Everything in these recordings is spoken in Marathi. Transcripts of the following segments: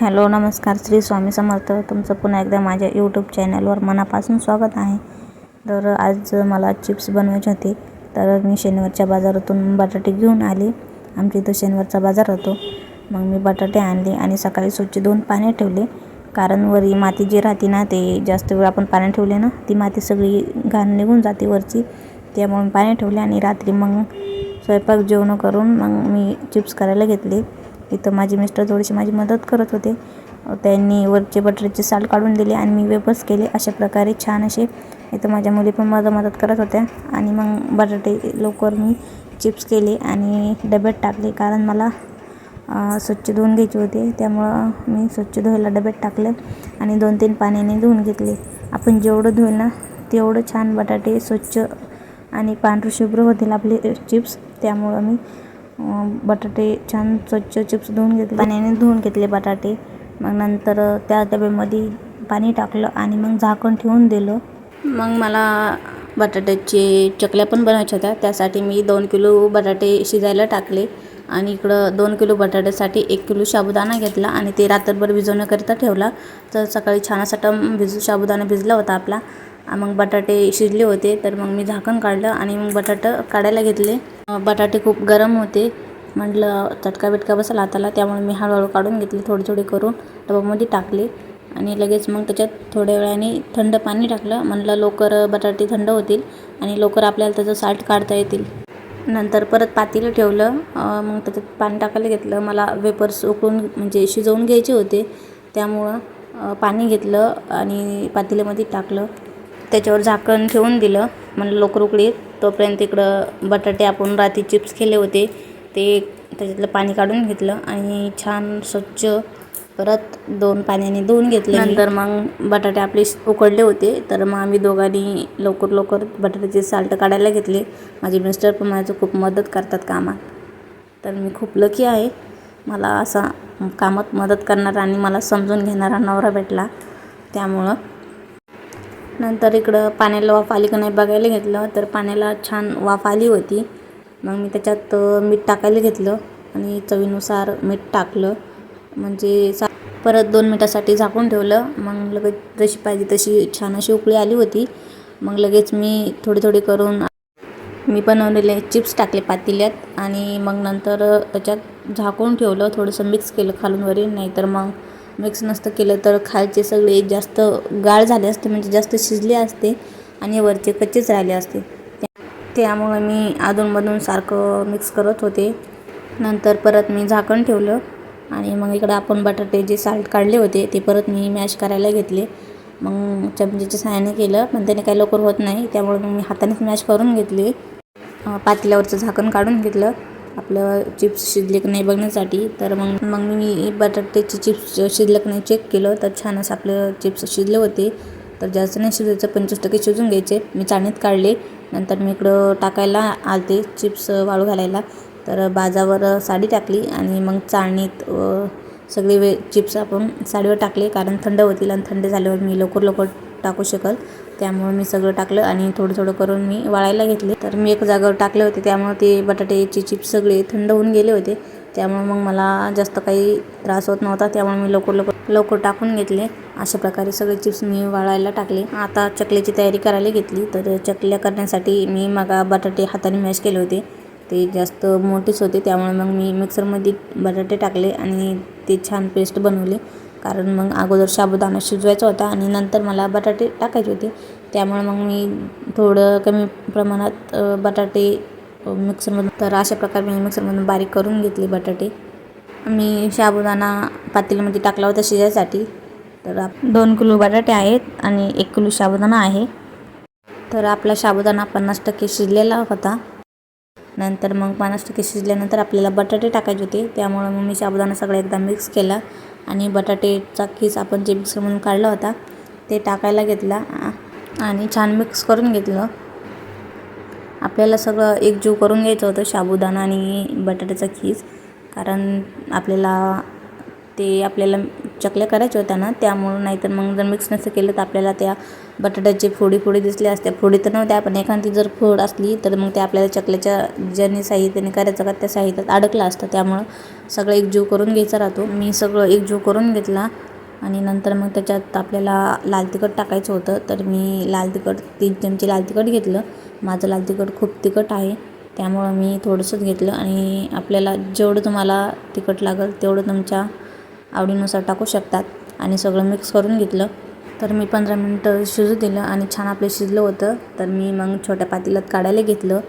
हॅलो नमस्कार. श्री स्वामी समर्थ. तुमचं पुन्हा एकदा माझ्या यूट्यूब चॅनलवर मनापासून स्वागत आहे. तर आज मला चिप्स बनवायचे होते. तर मी शनिवारच्या बाजारातून बटाटे घेऊन आले. आमच्या इथं शनिवारचा बाजार होतो. मग मी बटाटे आणले आणि सकाळी स्वच्छ धुवून पाणी ठेवले. कारण वरी माती जी राहते ना ते जास्त वेळ आपण पाण्यात ठेवले ना ती माती सगळी घाण निघून जाते वरची. त्यामुळे पाणी ठेवले आणि रात्री मग स्वयंपाक जेवण करून मग मी चिप्स करायला घेतले. इथं माझे मिस्टर थोडीशी माझी मदत करत होते. त्यांनी वरचे बटरचे साल काढून दिले आणि मी वेपर्स केले. अशा प्रकारे छान असे इथं माझ्या मुली पण माझं मदत करत होत्या. आणि मग बटाटे लवकर मी चिप्स केले आणि डब्यात टाकले कारण मला स्वच्छ धुवून घ्यायचे होते. त्यामुळं मी स्वच्छ धुवायला डब्यात टाकले आणि दोन तीन पाण्याने धुवून घेतले. आपण जेवढं धुईल ना तेवढं छान बटाटे स्वच्छ आणि पांढरं शुभ्र होतील आपले चिप्स. त्यामुळं मी बटाटे छान स्वच्छ चिप्स धुवून घेतले. पाण्याने धुवून घेतले बटाटे. मग नंतर त्या डब्यामध्ये पाणी टाकलं आणि मग झाकण ठेवून दिलं. मग मला बटाट्याचे चकल्या पण बनवायच्या होत्या. त्यासाठी मी दोन किलो बटाटे शिजायला टाकले आणि इकडं दोन किलो बटाट्यासाठी एक किलो साबुदाणा घेतला आणि ते रात्रभर भिजवण्याकरिता ठेवला. तर सकाळी छान असा टम भिजू साबुदाणा भिजला होता आपला. मग बटाटे शिजले होते तर मग मी झाकण काढलं आणि मग बटाटं काढायला घेतले. बटाटे खूप गरम होते. म्हटलं चटका बिटका बसला हाताला त्यामुळे मी हळूहळू काढून घेतले थोडे थोडे करून डब्यामध्ये टाकले. आणि लगेच मग त्याच्यात थोड्या वेळाने थंड पाणी टाकलं. म्हटलं लवकर बटाटे थंड होतील आणि लवकर आपल्याला त्याचं साल्ट काढता येतील. नंतर परत पातेलं ठेवलं. मग त्याच्यात पाणी टाकायला घेतलं. मला वेपर्स उकळून म्हणजे शिजवून घ्यायचे होते. त्यामुळं पाणी घेतलं आणि पातेल्यामध्ये टाकलं. त्याच्यावर झाकण ठेवून दिलं. म्हणलं लवकर उकळी. तोपर्यंत इकडं बटाटे आपण रात्री चिप्स केले होते. ते त्याच्यातलं पाणी काढून घेतलं आणि छान स्वच्छ परत दोन पाण्याने धुवून घेतले नंतर मग बटाटे आपले उकडले होते. तर मग आम्ही दोघांनी लवकर लवकर बटाट्याचे साल्ट काढायला घेतले. माझे मिस्टर पण माझं खूप मदत करतात कामात. तर मी खूप लकी आहे. मला असा कामात मदत करणारा आणि मला समजून घेणारा नवरा भेटला. त्यामुळं नंतर इकडं पाण्याला वाफ आली का नाही बघायला घेतलं तर पाण्याला छान वाफ आली होती. मग मी त्याच्यात मीठ टाकायला घेतलं आणि चवीनुसार मीठ टाकलं. म्हणजे सा परत दोन मिनटासाठी झाकून ठेवलं. मग लगेच जशी पाहिजे तशी छान अशी उकळी आली होती. मग लगेच मी थोडी थोडी करून मी बनवलेले चिप्स टाकले पातेल्यात आणि मग नंतर त्याच्यात झाकून ठेवलं. थोडंसं मिक्स केलं खालून नाहीतर मग मिक्स नसतं केलं तर खालचे सगळे जास्त गाळ झाले असते म्हणजे जास्त शिजले असते आणि वरचे कच्चेच राहिले असते. त्यामुळे मी अधूनमधून सारखं मिक्स करत होते. नंतर परत मी झाकण ठेवलं आणि मग इकडं आपण बटाटे जे साल्ट काढले होते ते परत मी मॅश करायला घेतले. मग चमचेच्या सहाय्याने केलं पण त्याने काही लवकर होत नाही त्यामुळे मग मी हातानेच मॅश करून घेतले. पातेल्यावरचं झाकण काढून घेतलं. आपलं चिप्स शिजले की नाही बघण्यासाठी. तर मग मग मी बटाट्याचे चिप्स शिजलं की नाही चेक केलं. तर छान असं आपलं चिप्स शिजले होते. तर जास्त नाही शिजायचं पंचवीस टक्के शिजून घ्यायचे. मी चाळणीत काढले. नंतर मी इकडं टाकायला आलते चिप्स वाळू घालायला. तर बाजावर साडी टाकली आणि मग चाळणीत सगळे वे चिप्स आपण साडीवर टाकले. कारण थंड होतील आणि थंड झाल्यावर मी लवकर लवकर टाकू शकल. त्यामुळे मी सगळं टाकलं आणि थोडं थोडं करून मी वाळायला घेतले. तर मी एक जागेवर टाकले होते. त्यामुळे ते बटाट्याचे चिप्स सगळे थंड होऊन गेले होते. त्यामुळे मग मला जास्त काही त्रास होत नव्हता. त्यामुळे मी लवकर लवकर लवकर टाकून घेतले. अशा प्रकारे सगळे चिप्स मी वाळायला टाकले. आता चकल्याची तयारी करायला घेतली. तर चकल्या करण्यासाठी मी मागा बटाटे हाताने मॅश केले होते. ते जास्त मोठेच होते. त्यामुळे मग मी मिक्सरमध्ये बटाटे टाकले आणि ते छान पेस्ट बनवले. कारण मग अगोदर साबुदाणा शिजवायचा होता आणि नंतर मला बटाटे टाकायचे होते. त्यामुळे मग मी थोडं कमी प्रमाणात बटाटे मिक्सरमधून तर अशा प्रकारे मी मिक्सरमधून बारीक करून घेतले बटाटे. मी साबुदाणा पातेलीमध्ये टाकला होता शिजायसाठी. तर दोन किलो बटाटे आहेत आणि एक किलो साबुदाणा आहे. तर आपला साबुदाणा पन्नास टक्के शिजलेला होता. नंतर मग पन्नास टक्के शिजल्यानंतर आपल्याला बटाटे टाकायचे होते. त्यामुळं मग मी साबुदाणा सगळा एकदा मिक्स केला. आणि बटाटेचा खीस आपण जे मिक्सरमधून काढला होता ते टाकायला घेतला आणि छान मिक्स करून घेतलं. आपल्याला सगळं एकजीव करून घ्यायचं होतं साबुदाणा आणि बटाट्याचा खीस कारण आपल्याला ते आपल्याला चकल्या करायच्या होत्या ना त्यामुळं नाहीतर मग जर मिक्स नसं केलं तर आपल्याला त्या बटाट्याची फोडी फोडी दिसल्या असत्या फोडी तर नव्हत्या पण एखादी जर फोड असली तर मग ते आपल्याला चकल्याच्या ज्याने साहित्याने करायचं का त्या साहित्यात अडकलं असतं. त्यामुळं सगळं एकजीव करून घ्यायचा राहतो. मी सगळं एकजीव करून घेतला आणि नंतर मग त्याच्यात आपल्याला लाल तिखट टाकायचं होतं. तर मी लाल तिखट तीन चमचे लाल तिखट घेतलं. माझं लाल तिखट खूप तिखट आहे. त्यामुळं मी थोडंसंच घेतलं आणि आपल्याला जेवढं तुम्हाला तिखट लागेल तेवढं तुमच्या आवडीनुसार टाकू शकतात. आणि सगळं मिक्स करून घेतलं. तर मी पंधरा मिनटं शिजू दिलं आणि छान आपलं शिजलं होतं. तर मी मग छोट्या पातेल्यात काढायला घेतलं.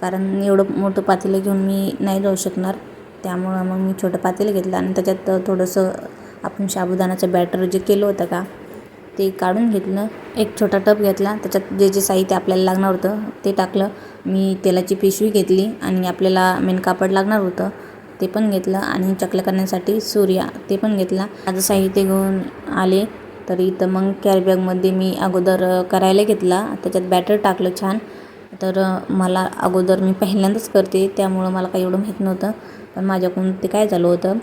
कारण एवढं मोठं पातेलं घेऊन मी नाही जाऊ शकणार. त्यामुळं मग मी छोटं पातेलं घेतलं आणि त्याच्यात थोडंसं आपण साबुदाण्याचं बॅटर जे केलं होतं का ते काढून घेतलं. एक छोटा टप घेतला. त्याच्यात जे जे साहित्य आपल्याला लागणार होतं ते टाकलं. मी तेलाची पिशवी घेतली आणि आपल्याला मेन कापड लागणार होतं ते पण घेतलं आणि चकल्या करण्यासाठी सूर्या ते पण घेतला. माझं साहित्य घेऊन आले. तर इथं मग कॅरीबॅगमध्ये मी अगोदर करायला घेतला. त्याच्यात बॅटर टाकलं छान. तर मला अगोदर मी पहिल्यांदाच करते त्यामुळं मला काही एवढं माहीत नव्हतं. पण माझ्याकडून ते काय झालं होतं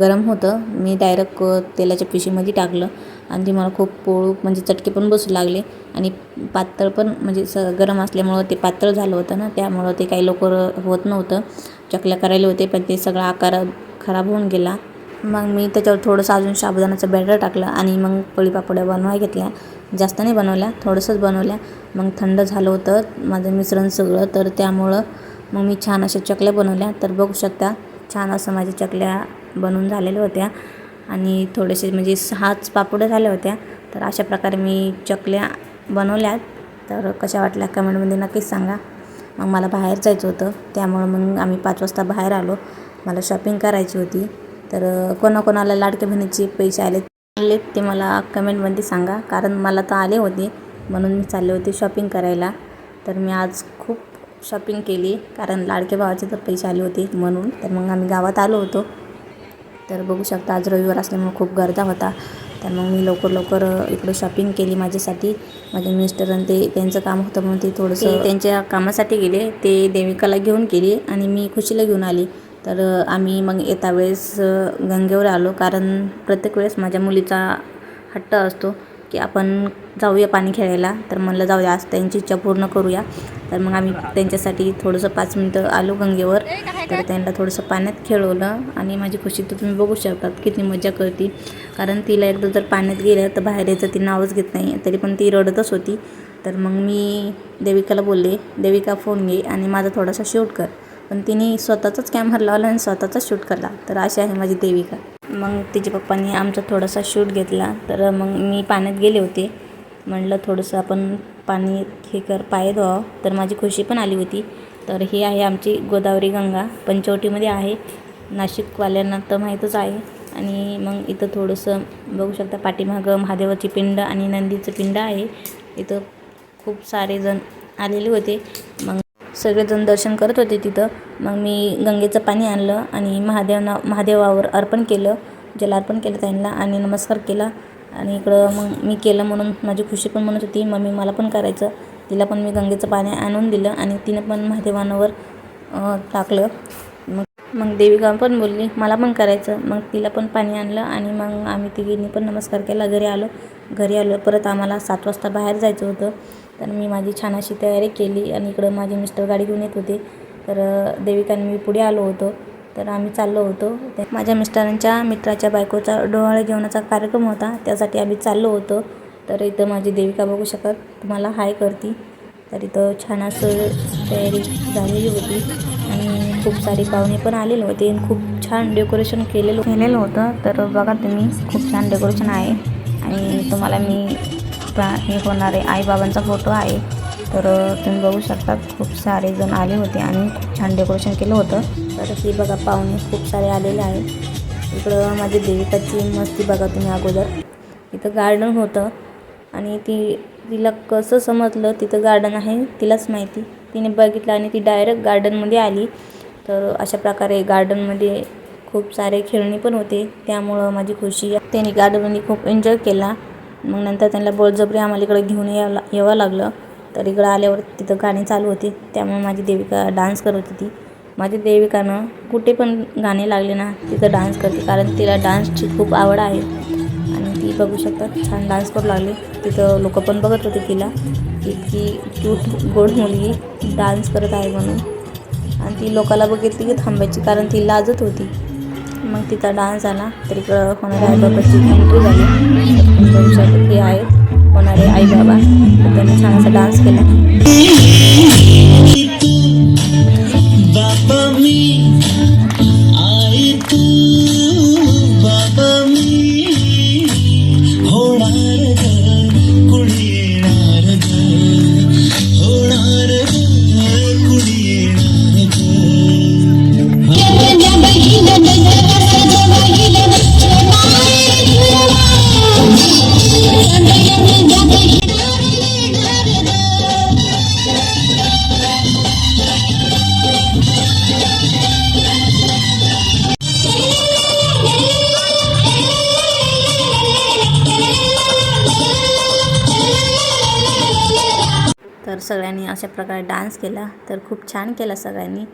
गरम होतं. मी डायरेक्ट तेलाच्या पिशीमध्ये टाकलं आणि ते मला खूप पोळू म्हणजे चटके पण बसू लागले. आणि पातळ पण म्हणजे स गरम असल्यामुळं ते पातळ झालं होतं ना त्यामुळं ते काही लवकर होत नव्हतं. चकल्या करायला होते पण ते सगळा आकार खराब होऊन गेला. मग मी त्याच्यावर थोडंसं अजून साबुदाण्याचं बॅटर टाकलं आणि मग पळीपापड्या बनवाय घेतल्या. जास्त नाही बनवल्या थोडंसंच बनवल्या. मग थंड झालं होतं माझं मिश्रण सगळं तर त्यामुळं मग मी छान अशा चकल्या बनवल्या. तर बघू शकता छान असं माझ्या चकल्या बनवून झालेल्या होत्या. आणि थोडेसे म्हणजे सहाच पापड्या झाल्या होत्या. तर अशा प्रकारे मी चकल्या बनवल्यात. तर कशा वाटल्या कमेंटमध्ये नक्कीच सांगा. मग मला बाहेर जायचं होतं त्यामुळं मग आम्ही पाच वाजता बाहेर आलो. मला शॉपिंग करायची होती. तर कोणाकोणाला लाडक्या बहिणीचे पैसे आले आले ते मला कमेंटमध्ये सांगा. कारण मला तर आले होते. म्हणून मी चालले होते शॉपिंग करायला. तर मी आज खूप शॉपिंग केली. कारण लाडके भावाचे तर पैसे आले होते म्हणून. तर मग आम्ही गावात आलो होतो. तर बघू शकता आज रविवार असल्यामुळे खूप गर्दा होता. तर मग मी लवकर लवकर इकडं शॉपिंग केली माझ्यासाठी. माझे मिस्टर आणि ते त्यांचं काम होतं म्हणून ते थोडंसं त्यांच्या कामासाठी गेले. ते देविकाला घेऊन गेली आणि मी खुशीला घेऊन आली. तर आम्ही मग येता वेळेस गंगेवर आलो. कारण प्रत्येक वेळेस माझ्या मुलीचा हट्ट असतो की आपण जाऊया पाणी खेळायला. तर म्हणलं जाऊया आज त्यांची इच्छा पूर्ण करूया. तर मग आम्ही त्यांच्यासाठी थोडंसं पाच मिनटं आलो गंगेवर. तर त्यांना थोडंसं पाण्यात खेळवलं. आणि माझी खुशी तर तुम्ही बघू शकतात किती मजा करते. कारण तिला एकदा जर पाण्यात गेलं तर बाहेर यायचं ती नावच घेत नाही. तरी पण ती रडतच होती. तर मग मी देविकाला बोलले देविका फोन घे आणि माझा थोडासा शूट कर. पण तिने स्वतःचाच कॅमेरा लावला आणि स्वतःचाच शूट केला. तर अशी आहे माझी देविका. मग तिच्या पप्पांनी आमचा थोडासा शूट घेतला. तर मग मी पाण्यात गेले होते. म्हणलं थोडंसं आपण पाणी हे कर पाय धुवावं तर माझी खुशी पण आली होती. तर ही आहे आमची गोदावरी गंगा. पंचवटीमध्ये आहे. नाशिकवाल्यांना तर माहीतच आहे. आणि मग इथं थोडंसं बघू शकता पाठीमागं महादेवाची पिंड आणि नंदीचं पिंड आहे. इथं खूप सारे जण आलेले होते. मग सगळेजण दर्शन करत होते तिथं. मग मी गंगेचं पाणी आणलं आणि महादेवना महादेवावर अर्पण केलं. जलार्पण केलं त्यांना आणि नमस्कार केला. आणि इकडं मग मी केलं म्हणून माझी खुशी पण म्हणत होती. मम्मी मला पण करायचं. तिला पण मी गंगेचं पाणी आणून दिलं आणि तिनं पण महादेवांवर टाकलं. मग मग देविका पण बोलली मला पण करायचं. मग तिला पण पाणी आणलं आणि मग आम्ही तिघींनी पण नमस्कार केला. घरी आलो. घरी आलो परत आम्हाला सात वाजता बाहेर जायचं होतं. तर मी माझी छान अशी तयारी केली आणि इकडं माझे मिस्टर गाडी घेऊन येत होते. तर देविकाने मी पुढे आलो होतो. तर आम्ही चाललो होतो. माझ्या मिस्टरांच्या मित्राच्या बायकोचा डोहाळे जेवणाचा कार्यक्रम होता. त्यासाठी आम्ही चाललो होतो. तर इथं माझी देविका बघू शकत. तुम्हाला हाय करती. तर इथं छान असं तयारी झालेली होती. आणि खूप सारे पाहुणे पण आलेले होते. आणि खूप छान डेकोरेशन केलेलं केलेलं होतं. तर बघा तुम्ही खूप छान डेकोरेशन आहे. आणि तुम्हाला मी हे होणारे आईबाबांचा फोटो आहे. तर तुम्ही बघू शकता खूप सारे जण आले होते आणि खूप छान डेकोरेशन केलं होतं. तर ही बघा पाहुणे खूप सारे आलेले आहेत. इकडं माझी देविकाची मस्ती बघा तुम्ही अगोदर. इथं गार्डन होतं आणि ती तिला कसं समजलं तिथं गार्डन आहे तिलाच माहिती. तिने बघितलं आणि ती डायरेक्ट गार्डनमध्ये आली. तर अशा प्रकारे गार्डनमध्ये खूप सारे खेळणी पण होते. त्यामुळं माझी खुशी त्यांनी गार्डनमध्ये खूप एन्जॉय केला. मग नंतर त्यांना बळजबरी आम्हाला इकडं घेऊन यायला यावं लागलं. तर इकडं आल्यावर तिथं गाणी चालू होती. त्यामुळे माझी देविका डान्स करत होती माझी देविकानं कुठे पण गाणे लागले ना तिथं डान्स करते. कारण तिला डान्सची खूप आवड आहे. आणि ती बघू शकतात छान डान्स करू लागली. तिथं लोक पण बघत होते तिला. इतकी क्यूट गोड मुलगी डान्स करत आहे म्हणून. आणि ती लोकाला बघितली की थांबायची कारण ती लाजत होती. मग तिचा डान्स आला तर इकडं होणाऱ्या आईबाबाची एंट्री झाली. तर हे आहेत होणारे आईबाबा. बाबा त्यांनी छान असा डान्स केला. सगळ्यांनी अशा प्रकारे डान्स केला तर खूप छान केला सगळ्यांनी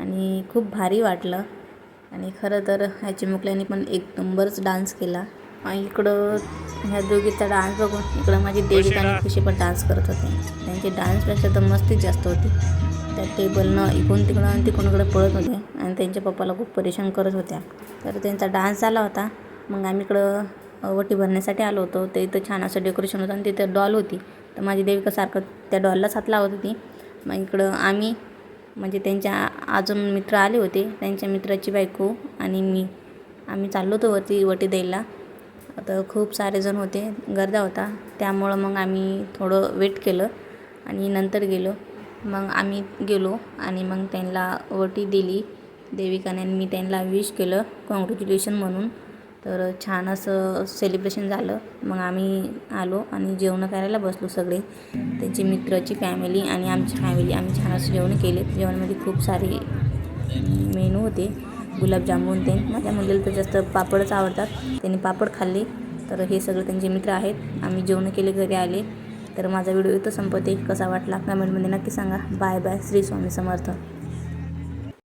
आणि खूप भारी वाटलं. आणि खरं तर ह्या चिमुकल्यांनी पण एक नंबरच डान्स केला. इकडं ह्या दोघीचा डान्स बघून इकडं माझी देवी आणि खुशी पण डान्स करत होते. त्यांची डान्सपेक्षा तर मस्तीच जास्त होती. त्या टेबलनं इकडून तिकडं आणि तिकडून इकडं पळत होते आणि त्यांच्या पप्पाला खूप परेशान करत होत्या. तर त्यांचा डान्स झाला होता. मग आम्ही इकडं वटी भरण्यासाठी आलो होतो. ते इथं छान असं डेकोरेशन होतं आणि तिथं डॉल होती. तर माझी देविका सारखं त्या डॉललाच हात लावत होती. मग इकडं आम्ही म्हणजे त्यांच्या अजून मित्र आले होते. त्यांच्या मित्राची बायको आणि मी. आम्ही चाललो होतो वरती वटी द्यायला. तर खूप सारे जण होते गर्दा होता. त्यामुळं मग आम्ही थोडं वेट केलं आणि नंतर गेलो. मग आम्ही गेलो आणि मग त्यांना वटी दिली. देविकाने मी त्यांना विश केलं. कॉंग्रॅच्युलेशन म्हणून. तर छान असं सेलिब्रेशन झालं. मग आम्ही आलो आणि जेवण करायला बसलो सगळे. त्यांची मित्राची फॅमिली आणि आमची फॅमिली आम्ही छान असं जेवण केले. जेवणामध्ये खूप सारे मेनू होते. गुलाबजामुन ते. माझ्या मुलीला तर जास्त पापडच आवडतात. त्यांनी पापड खाल्ले. तर हे सगळे त्यांचे मित्र आहेत. आम्ही जेवण केले घरी आले. तर माझा व्हिडिओ इथं संपवते. कसा वाटला? कमेंटमध्ये नक्की सांगा. Bye bye Shri Swami Samarth.